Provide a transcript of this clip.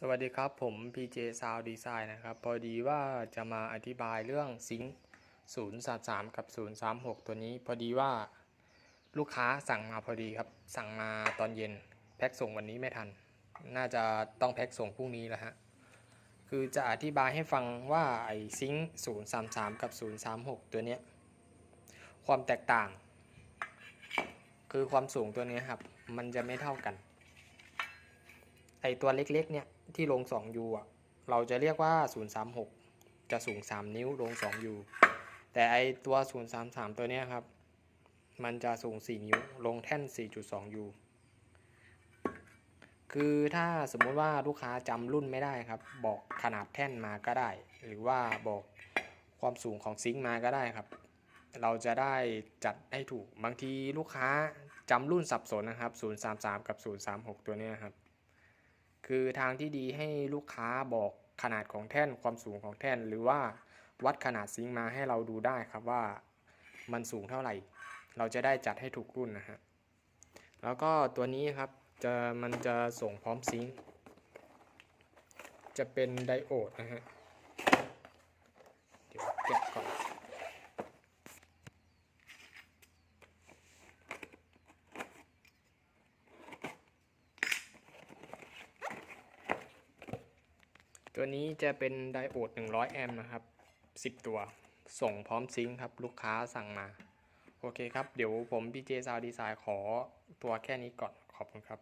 สวัสดีครับผม PJ Sound Design นะครับ พอดีว่าจะมาอธิบายเรื่องซิงค์033 กับ 036 ตัวนี้ พอดีว่าลูกค้าสั่งมาพอดีครับ สั่งมาตอนเย็น แพ็คส่งวันนี้ไม่ทัน น่าจะต้องแพ็คส่งพรุ่งนี้แล้วฮะ คือจะอธิบายให้ฟังว่าไอซิงค์033 กับ 036 ตัวเนี้ย ความแตกต่าง คือความสูงตัวเนี้ครับ มันจะไม่เท่ากัน ไอตัวเล็กๆเนี่ย ที่ลง 2U อะ เราจะเรียกว่า 036 จะสูง 3 นิ้วลง 2U แต่ไอตัว 033 ตัวเนี้ยครับ มันจะสูง 4 นิ้วลงแท่น 4.2U คือถ้าสมมุติว่าลูกค้าจำรุ่นไม่ได้ครับ บอกขนาดแท่นมาก็ได้ หรือว่าบอกความสูงของซิงค์มาก็ได้ครับ เราจะได้จัดให้ถูกบางทีลูกค้าจำรุ่นสับสนนะครับ 033 กับ 036 ตัวเนี้ยครับ คือทางที่ดีให้ลูกค้าบอกขนาดของแท่นความสูงของแท่น หรือว่าวัดขนาดซิงมาให้เราดูได้ครับว่ามันสูงเท่าไหร่ เราจะได้จัดให้ถูกรุ่นนะฮะแล้วก็ตัวนี้ครับจะมันจะส่งพร้อมซิงจะเป็นไดโอดนะฮะ เดี๋ยวแกะก่อน ตัวนี้จะเป็นไดโอด 100 แอมป์นะครับ 10 ตัว ส่งพร้อมซิงค์ครับ ลูกค้าสั่งมา โอเคครับ เดี๋ยวผม PJ Sound Design ขอตัวแค่นี้ก่อน ขอบคุณครับ